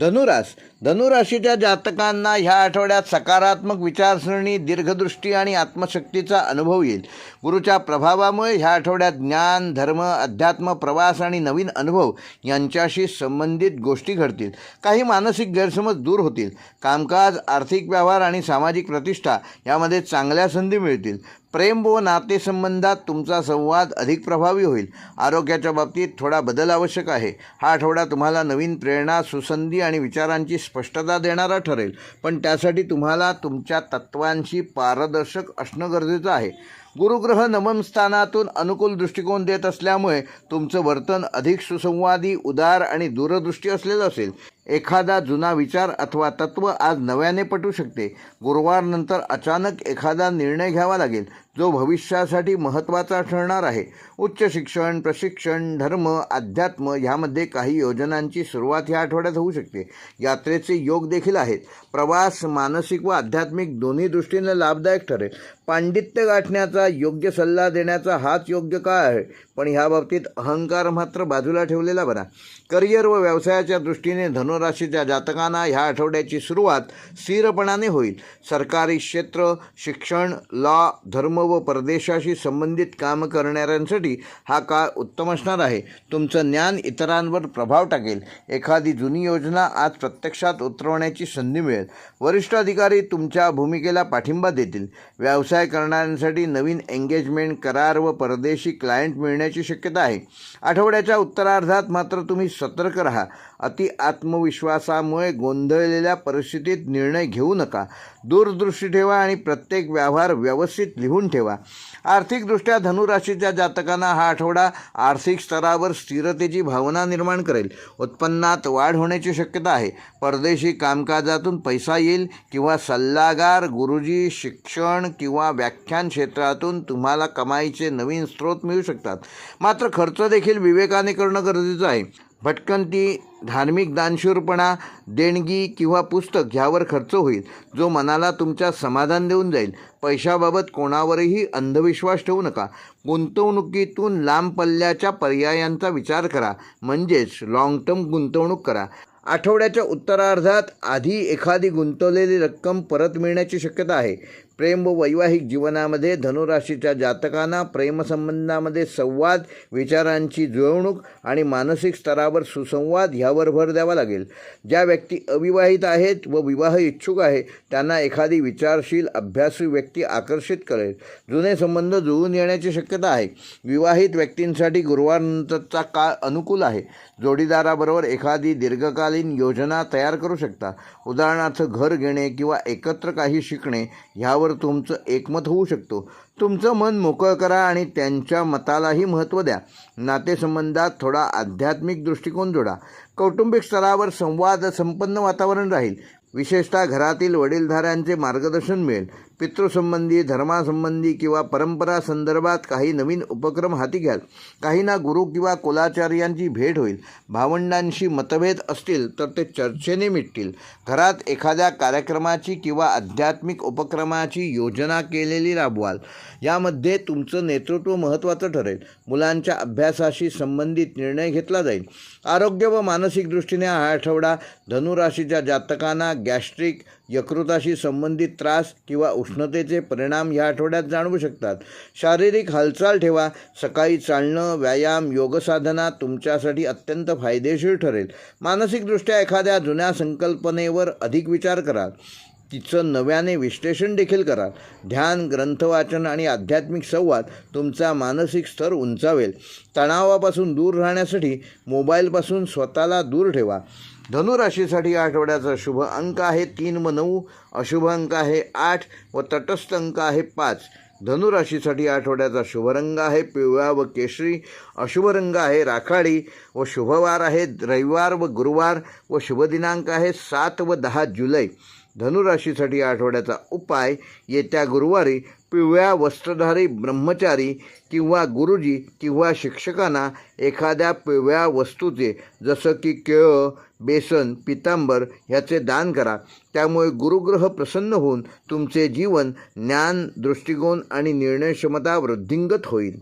धनुरास. धनुराशीच्या जातकांना ह्या आठवड्यात सकारात्मक विचारसरणी दीर्घदृष्टी आणि आत्मशक्तीचा अनुभव येईल. गुरुच्या प्रभावामुळे ह्या आठवड्यात ज्ञान धर्म अध्यात्म प्रवास आणि नवीन अनुभव यांच्याशी संबंधित गोष्टी घडतील. काही मानसिक गैरसमज दूर होतील. कामकाज आर्थिक व्यवहार आणि सामाजिक प्रतिष्ठा यामध्ये चांगल्या संधी मिळतील. प्रेम व नातेसंबंधात तुमचा संवाद अधिक प्रभावी होईल. आरोग्याच्या बाबतीत थोडा बदल आवश्यक आहे. हा आठवडा तुम्हाला नवीन प्रेरणा सुसंधी आणि विचारांची स्पष्टता देणारा ठरेल. पण त्यासाठी तुम्हाला तुमच्या तत्वांशी पारदर्शक असणं गरजेचं आहे. गुरुग्रह नवम स्थानातून अनुकूल दृष्टिकोन देत असल्यामुळे तुमचं वर्तन अधिक सुसंवादी उदार आणि दूरदृष्टी असलेलं असेल. एखादा जुना विचार अथवा तत्व आज नव्याने पटू शकते. गुरुवारनंतर अचानक एखादा निर्णय घ्यावा लागेल. जो भविष्यासाठी महत्त्वाचा ठरणार आहे. उच्च शिक्षण प्रशिक्षण धर्म अध्यात्म ह्यामध्ये काही योजनांची सुरुवात ह्या आठवड्यात होऊ शकते. यात्रेचे योग देखील आहेत. प्रवास मानसिक व आध्यात्मिक दोन्ही दृष्टीने लाभदायक ठरेल. पांडित्य गाठण्याचा योग्य सल्ला देण्याचा हाच योग्य काळ आहे. पण ह्या बाबतीत अहंकार मात्र बाजूला ठेवलेला बरा. करिअर व व्यवसायाच्या दृष्टीने धनुराशीच्या जातकांना ह्या आठवड्याची सुरुवात स्थिरपणाने होईल. सरकारी क्षेत्र शिक्षण लॉ धर्म व परदेशाशी संबंधित काम करणाऱ्यांसाठी हा काळ उत्तम असणार आहे. तुमचं ज्ञान इतरांवर प्रभाव टाकेल. एखादी जुनी योजना आज प्रत्यक्षात उतरवण्याची संधी मिळेल. वरिष्ठ अधिकारी तुमच्या भूमिकेला पाठिंबा देतील. व्यवसाय करणाऱ्यांसाठी नवीन एंगेजमेंट करार व परदेशी क्लायंट मिळण्याची शक्यता आहे. आठवड्याच्या उत्तरार्धात मात्र तुम्ही सतर्क राहा. अति आत्मविश्वासामुळे गोंधळलेल्या परिस्थितीत निर्णय घेऊ नका. दूरदृष्टी ठेवा आणि प्रत्येक व्यवहार व्यवस्थित लिहून ठेवा. आर्थिकदृष्ट्या धनुराशीच्या जातकांना हा आठवडा आर्थिक स्तरावर स्थिरतेची भावना निर्माण करेल. उत्पन्नात वाढ होण्याची शक्यता आहे. परदेशी कामकाजातून पैसा येईल किंवा सल्लागार गुरुजी शिक्षण किंवा व्याख्यान क्षेत्रातून तुम्हाला कमाईचे नवीन स्रोत मिळू शकतात. मात्र खर्च देखील विवेकाने करणं गरजेचं आहे. भटकंती धार्मिक दानशूरपणा देणगी किंवा पुस्तक ह्यावर खर्च होईल जो मनाला तुमच्या समाधान देऊन जाईल. पैशाबाबत कोणावरही अंधविश्वास ठेवू नका. गुंतवणुकीतून लांब पल्ल्याच्या पर्यायांचा विचार करा. म्हणजेच लाँग टर्म गुंतवणूक करा. आठवड्याच्या उत्तरार्धात आधी एखादी गुंतवलेली रक्कम परत मिळण्याची शक्यता आहे. प्रेम व वैवाहिक जीवनामध्ये धनुराशीच्या जातकांना प्रेमसंबंधामध्ये संवाद विचारांची जुळवणूक आणि मानसिक स्तरावर सुसंवाद ह्यावर भर द्यावा लागेल. ज्या व्यक्ती अविवाहित आहेत व विवाह इच्छुक आहे त्यांना एखादी विचारशील अभ्यासू व्यक्ती आकर्षित करेल. जुने संबंध जुळून येण्याची शक्यता आहे. विवाहित व्यक्तींसाठी गुरुवारनंतरचा काळ अनुकूल आहे. जोडीदाराबरोबर एखादी दीर्घकालीन योजना तयार करू शकता. उदाहरणार्थ घर घेणे किंवा एकत्र काही शिकणे ह्यावर तुमचं एकमत होऊ शकतो. तुमचं मन मोकळं करा आणि त्यांच्या मतालाही महत्त्व द्या. नातेसंबंधात थोडा आध्यात्मिक दृष्टिकोन जोडा. कौटुंबिक स्तरावर संवाद संपन्न वातावरण राहील. विशेषतः घरातील वडीलधाऱ्यांचे मार्गदर्शन मिळेल. पितृसंबंधी धर्मासंबंधी किंवा परंपरा संदर्भात काही नवीन उपक्रम हाती घ्याल. काहींना गुरु किंवा कुलाचार्यांची भेट होईल. भावंडांशी मतभेद असतील तर ते चर्चेने मिटतील. घरात एखाद्या कार्यक्रमाची किंवा आध्यात्मिक उपक्रमाची योजना केलेली राबवाल. यामध्ये तुमचं नेतृत्व महत्त्वाचं ठरेल. मुलांच्या अभ्यासाशी संबंधित निर्णय घेतला जाईल. आरोग्य व मानसिक दृष्टीने हा आठवडा धनुराशीच्या जातकांना गॅस्ट्रिक यकृताशी संबंधित त्रास किंवा उष्णतेचे परिणाम ह्या आठवड्यात जाणवू शकतात. शारीरिक हालचाल ठेवा. सकाळी चालणं व्यायाम योगसाधना तुमच्यासाठी अत्यंत फायदेशीर ठरेल. मानसिकदृष्ट्या एखाद्या जुन्या संकल्पनेवर अधिक विचार कराल तिचं नव्याने विश्लेषण देखील करा. ध्यान ग्रंथवाचन आणि आध्यात्मिक संवाद तुमचा मानसिक स्तर उंचावेल. तणावापासून दूर राहण्यासाठी मोबाईलपासून स्वतःला दूर ठेवा. धनुराशीसाठी आठवड्याचा शुभ अंक आहे तीन व नऊ. अशुभ अंक आहे आठ व तटस्थ अंक आहे पाच. धनुराशीसाठी आठवड्याचा आठवड्याचा शुभरंग आहे पिवळा व केशरी. अशुभ रंग आहे राखाडी व शुभवार आहे रविवार व गुरुवार व शुभ दिनांक आहे सात व दहा जुलै. धनुराशीसाठी आठवड्याचा उपाय येत्या गुरुवारी पिवळ्या वस्त्रधारी ब्रह्मचारी किंवा गुरुजी किंवा शिक्षकांना एखाद्या पिवळ्या वस्तूचे जसं की केळं बेसन पितांबर ह्याचे दान करा. त्यामुळे गुरुग्रह प्रसन्न होऊन तुमचे जीवन ज्ञान दृष्टिकोन आणि निर्णय क्षमता वृद्धिंगत होईल.